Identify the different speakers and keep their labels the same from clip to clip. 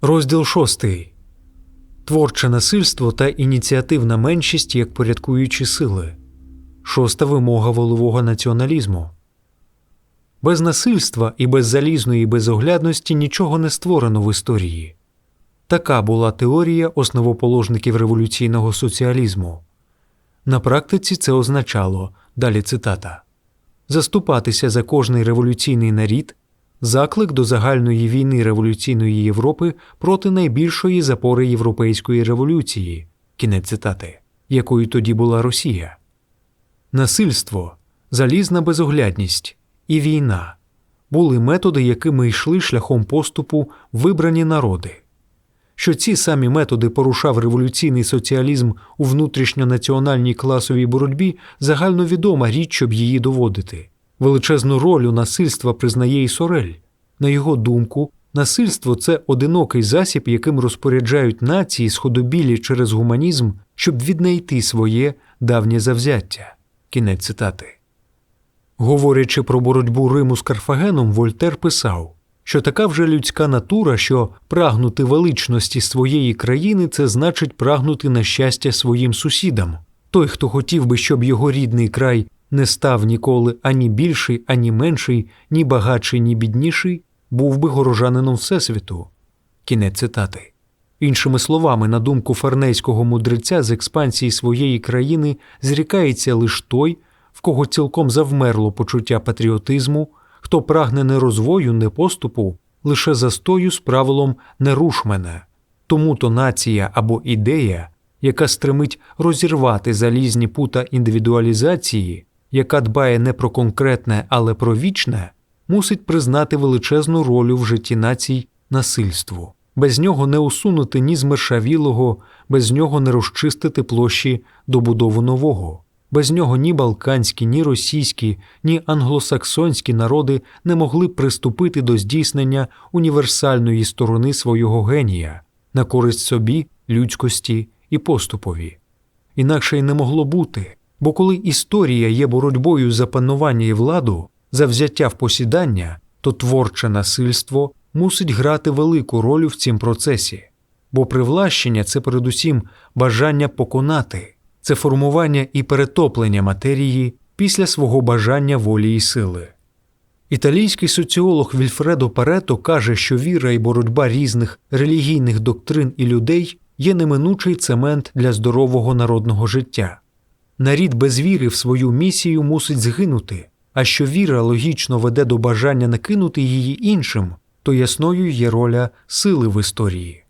Speaker 1: Розділ 6. Творче насильство та ініціативна меншість як порядкуючі сили. Шоста вимога волового націоналізму. Без насильства і без залізної безоглядності нічого не створено в історії. Така була теорія основоположників революційного соціалізму. На практиці це означало далі цитата заступатися за кожний революційний нарід, заклик до загальної війни революційної Європи проти найбільшої запори європейської революції, кінець цитати, якою тоді була Росія. Насильство, залізна безоглядність і війна були методи, якими йшли шляхом поступу вибрані народи. Що ці самі методи порушав революційний соціалізм у внутрішньонаціональній класовій боротьбі, загальновідома річ, щоб її доводити. Величезну роль у насильства признає і Сорель. На його думку, насильство це одинокий засіб, яким розпоряджають нації сходобілі через гуманізм, щоб віднайти своє давнє завзяття. Кінець цитати. Говорячи про боротьбу Риму з Карфагеном, Вольтер писав, що така вже людська натура, що прагнути величності своєї країни це значить прагнути на щастя своїм сусідам. Той, хто хотів би, щоб його рідний край не став ніколи ані більший, ані менший, ні багатший, ні бідніший, був би горожанином Всесвіту. Кінець цитати. Іншими словами, на думку фарнейського мудреця з експансії своєї країни зрікається лише той, в кого цілком завмерло почуття патріотизму, хто прагне не розвою, не поступу, лише застою з правилом не руш мене. Тому то нація або ідея, яка стремить розірвати залізні пута індивідуалізації, яка дбає не про конкретне, але про вічне, мусить признати величезну роль в житті націй насильству. Без нього не усунути ні змершавілого, без нього не розчистити площі добудову нового. Без нього ні балканські, ні російські, ні англосаксонські народи не могли приступити до здійснення універсальної сторони свого генія на користь собі, людськості і поступові. Інакше й не могло бути, бо коли історія є боротьбою за панування і владу, за взяття в посідання, то творче насильство мусить грати велику роль в цім процесі, бо привлащення це передусім бажання поконати це формування і перетоплення матерії після свого бажання волі і сили. Італійський соціолог Вільфредо Парето каже, що віра і боротьба різних релігійних доктрин і людей є неминучий цемент для здорового народного життя. Нарід без віри в свою місію мусить згинути, а що віра логічно веде до бажання накинути її іншим, то ясною є роля сили в історії.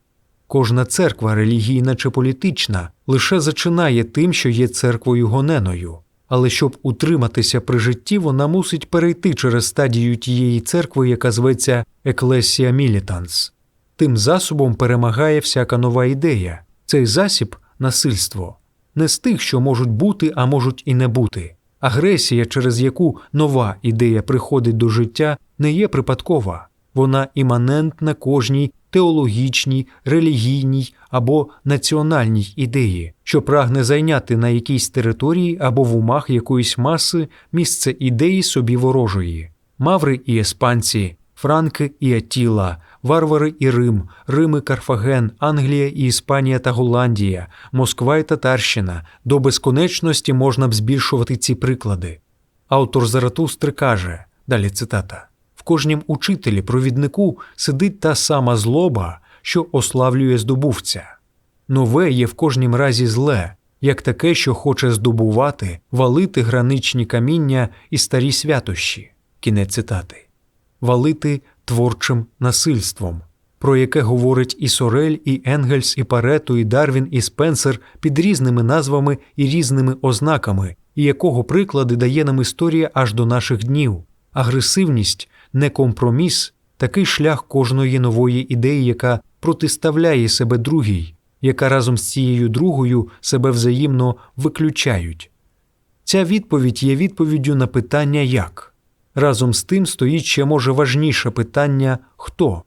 Speaker 1: Кожна церква, релігійна чи політична, лише зачинає тим, що є церквою гоненою, але щоб утриматися при житті, вона мусить перейти через стадію тієї церкви, яка зветься Еклесія Мілітанс. Тим засобом перемагає всяка нова ідея. Цей засіб насильство, не з тих, що можуть бути, а можуть і не бути. Агресія, через яку нова ідея приходить до життя, не є припадкова, вона іманентна кожній теологічній, релігійній або національній ідеї, що прагне зайняти на якійсь території або в умах якоїсь маси місце ідеї собі ворожої, маври і еспанці, франки і Атіла, варвари і Рим, Рим і Карфаген, Англія і Іспанія та Голландія, Москва і Татарщина. До безконечності можна б збільшувати ці приклади. Автор Заратустри каже далі цитата кожнім учителі, провіднику сидить та сама злоба, що ославлює здобувця. Нове є в кожнім разі зле, як таке, що хоче здобувати, валити граничні каміння і старі святощі. Кінець цитати. Валити творчим насильством, про яке говорить і Сорель, і Енгельс, і Парето, і Дарвін, і Спенсер під різними назвами і різними ознаками, і якого приклади дає нам історія аж до наших днів. Агресивність не компроміс, такий шлях кожної нової ідеї, яка протиставляє себе другій, яка разом з цією другою себе взаємно виключають. Ця відповідь є відповіддю на питання як. Разом з тим стоїть ще може важніше питання хто?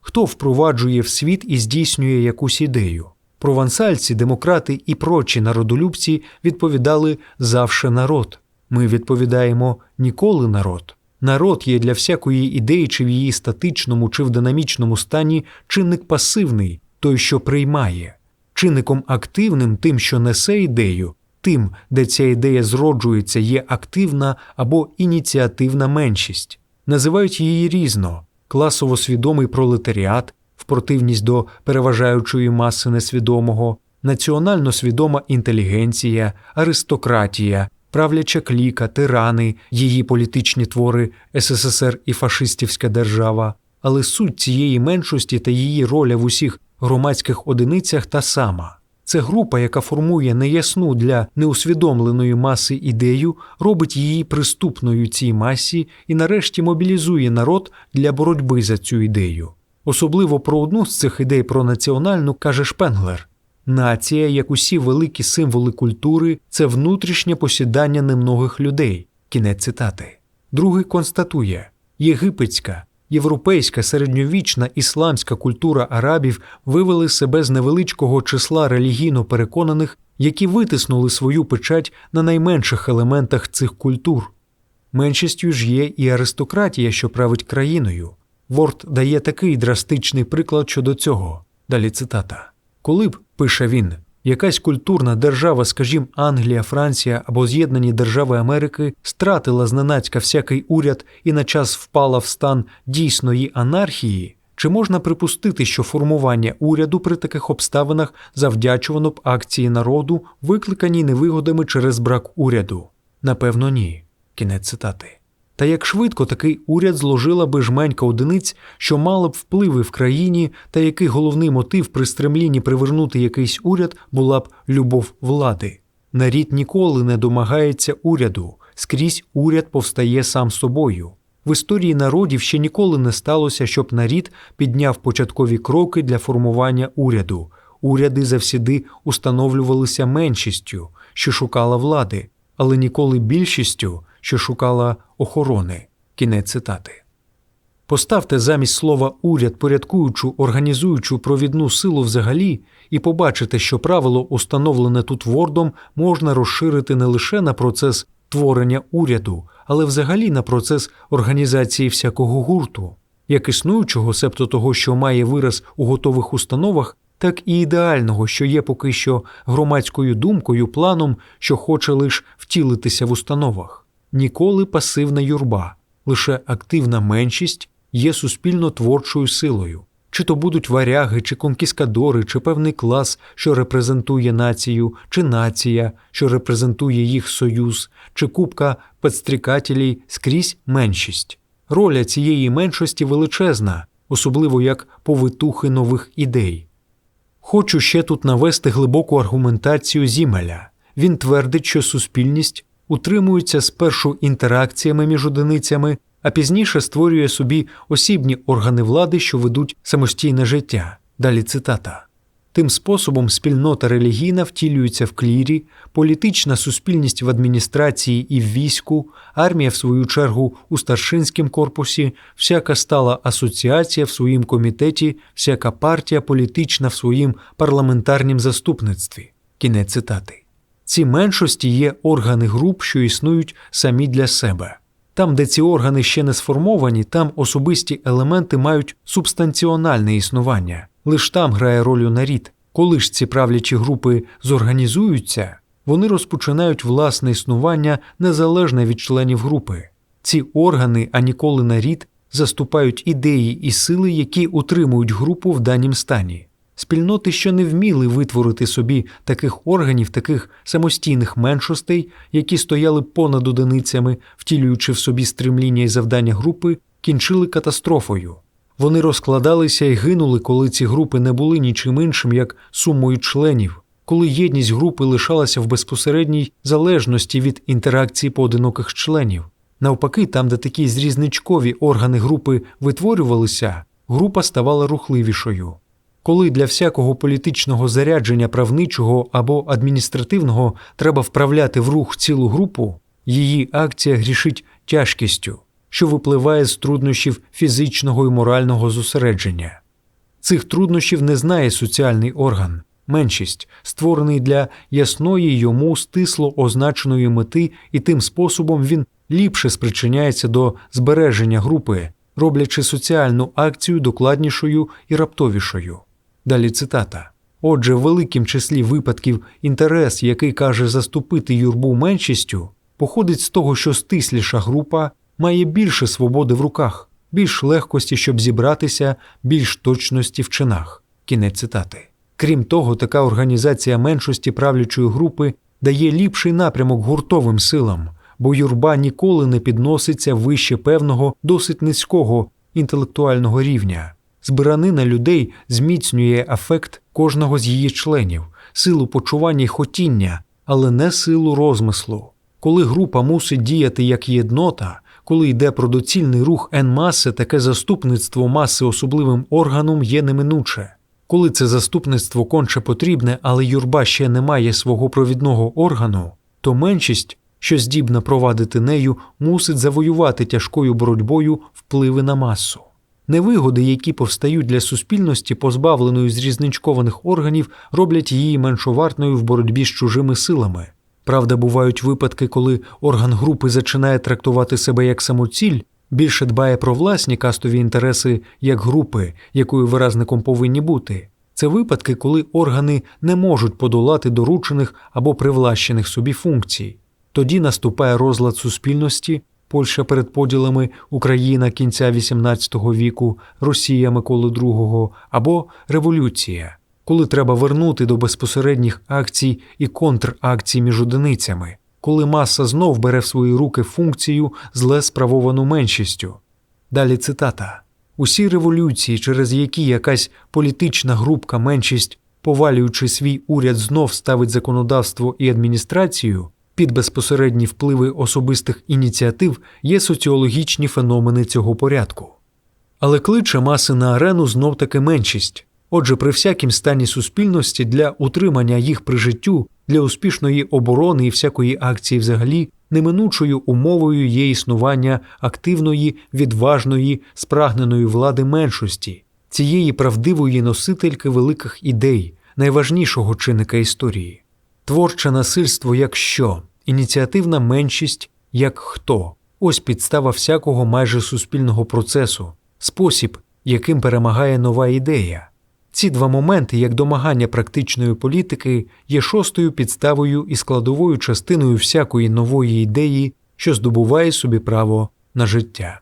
Speaker 1: Хто впроваджує в світ і здійснює якусь ідею? Провансальці, демократи і прочі народолюбці відповідали завше народ. Ми відповідаємо ніколи народ. Народ є для всякої ідеї, чи в її статичному, чи в динамічному стані чинник пасивний, той, що приймає, чинником активним тим, що несе ідею, тим, де ця ідея зроджується, є активна або ініціативна меншість. Називають її різно класово свідомий пролетаріат в противність до переважаючої маси несвідомого, національно свідома інтелігенція, аристократія, правляча кліка, тирани, її політичні твори СССР і фашистівська держава, але суть цієї меншості та її роля в усіх громадських одиницях та сама. Це група, яка формує неясну для неусвідомленої маси ідею, робить її приступною цій масі і нарешті мобілізує народ для боротьби за цю ідею. Особливо про одну з цих ідей про національну каже Шпенглер. Нація, як усі великі символи культури, це внутрішнє посідання немногих людей. Кінець цитати. Другий констатує: єгипетська, європейська, середньовічна ісламська культура арабів вивели себе з невеличкого числа релігійно переконаних, які витиснули свою печать на найменших елементах цих культур. Меншістю ж є і аристократія, що править країною. Ворд дає такий драстичний приклад щодо цього. Далі цитата. Коли б, пише він, якась культурна держава, скажімо, Англія, Франція або З'єднані Держави Америки, стратила зненацька всякий уряд і на час впала в стан дійсної анархії, чи можна припустити, що формування уряду при таких обставинах завдячувано б акції народу, викликаній невигодами через брак уряду? Напевно, ні. Кінець цитати. Та як швидко такий уряд зложила би жменька одиниць, що мала б впливи в країні, та який головний мотив при стремлінні привернути якийсь уряд була б любов влади. Нарід ніколи не домагається уряду, скрізь уряд повстає сам собою. В історії народів ще ніколи не сталося, щоб нарід підняв початкові кроки для формування уряду. Уряди завсіди установлювалися меншістю, що шукала влади, але ніколи більшістю що шукала охорони. Кінець цитати. Поставте замість слова уряд порядкуючу, організуючу провідну силу взагалі, і побачите, що правило, установлене тут вордом, можна розширити не лише на процес творення уряду, але взагалі на процес організації всякого гурту, як існуючого, себто того, що має вираз у готових установах, так і ідеального, що є поки що громадською думкою, планом, що хоче лише втілитися в установах ніколи пасивна юрба, лише активна меншість є суспільно творчою силою. Чи то будуть варяги, чи конкіскадори, чи певний клас, що репрезентує націю, чи нація, що репрезентує їх союз, чи купка підстрікателів скрізь меншість. Роля цієї меншості величезна, особливо як повитухи нових ідей. Хочу ще тут навести глибоку аргументацію Зімеля. Він твердить, що суспільність утримується спершу інтеракціями між одиницями, а пізніше створює собі осібні органи влади, що ведуть самостійне життя. Далі цитата. Тим способом спільнота релігійна втілюється в клірі, політична суспільність в адміністрації і в війську, армія, в свою чергу, у старшинському корпусі, всяка стала асоціація в своїм комітеті, всяка партія політична в своїм парламентарнім заступництві. Кінець цитати. Ці меншості є органи груп, що існують самі для себе. Там, де ці органи ще не сформовані, там особисті елементи мають субстанціональне існування. Лиш там грає роль нарід. Коли ж ці правлячі групи зорганізуються, вони розпочинають власне існування незалежне від членів групи. Ці органи, а ніколи нарід, заступають ідеї і сили, які утримують групу в данім стані. Спільноти, що не вміли витворити собі таких органів, таких самостійних меншостей, які стояли понад одиницями, втілюючи в собі стремління і завдання групи, кінчили катастрофою. Вони розкладалися і гинули, коли ці групи не були нічим іншим, як сумою членів, коли єдність групи лишалася в безпосередній залежності від інтеракції поодиноких членів. Навпаки, там, де такі зрізничкові органи групи витворювалися, група ставала рухливішою. Коли для всякого політичного зарядження правничого або адміністративного треба вправляти в рух цілу групу, її акція грішить тяжкістю, що випливає з труднощів фізичного і морального зосередження. Цих труднощів не знає соціальний орган, меншість, створений для ясної йому стисло означеної мети, і тим способом він ліпше спричиняється до збереження групи, роблячи соціальну акцію докладнішою і раптовішою. Далі цитата. Отже, в великім числі випадків інтерес, який каже заступити юрбу меншістю, походить з того, що стисліша група має більше свободи в руках, більш легкості, щоб зібратися, більш точності в чинах. Кінець цитати. Крім того, така організація меншості правлячої групи дає ліпший напрямок гуртовим силам, бо юрба ніколи не підноситься вище певного досить низького інтелектуального рівня. Збиранина людей зміцнює афект кожного з її членів, силу почування й хотіння, але не силу розмислу. Коли група мусить діяти як єднота, коли йде про доцільний рух N-маси, таке заступництво маси особливим органом є неминуче. Коли це заступництво конче потрібне, але юрба ще не має свого провідного органу, то меншість, що здібна провадити нею, мусить завоювати тяжкою боротьбою впливи на масу. Невигоди, які повстають для суспільності, позбавленої зрізничкованих органів, роблять її меншовартною в боротьбі з чужими силами. Правда, бувають випадки, коли орган групи зачинає трактувати себе як самоціль, більше дбає про власні кастові інтереси як групи, якою виразником повинні бути. Це випадки, коли органи не можуть подолати доручених або привлащених собі функцій. Тоді наступає розлад суспільності, Польща перед поділами Україна кінця XVIII віку, Росія Миколи II або революція, коли треба вернути до безпосередніх акцій і контракцій між одиницями, коли маса знов бере в свої руки функцію зле справовану меншістю. Далі цитата: усі революції, через які якась політична групка меншість, повалюючи свій уряд, знов ставить законодавство і адміністрацію під безпосередні впливи особистих ініціатив є соціологічні феномени цього порядку. Але кличе маси на арену знов таки меншість. Отже, при всякім стані суспільності для утримання їх при життю, для успішної оборони і всякої акції взагалі неминучою умовою є існування активної, відважної, спрагненої влади меншості, цієї правдивої носительки великих ідей, найважнішого чинника історії. Творче насильство як що, ініціативна меншість як хто. Ось підстава всякого майже суспільного процесу, спосіб, яким перемагає нова ідея. Ці два моменти, як домагання практичної політики, є шостою підставою і складовою частиною всякої нової ідеї, що здобуває собі право на життя.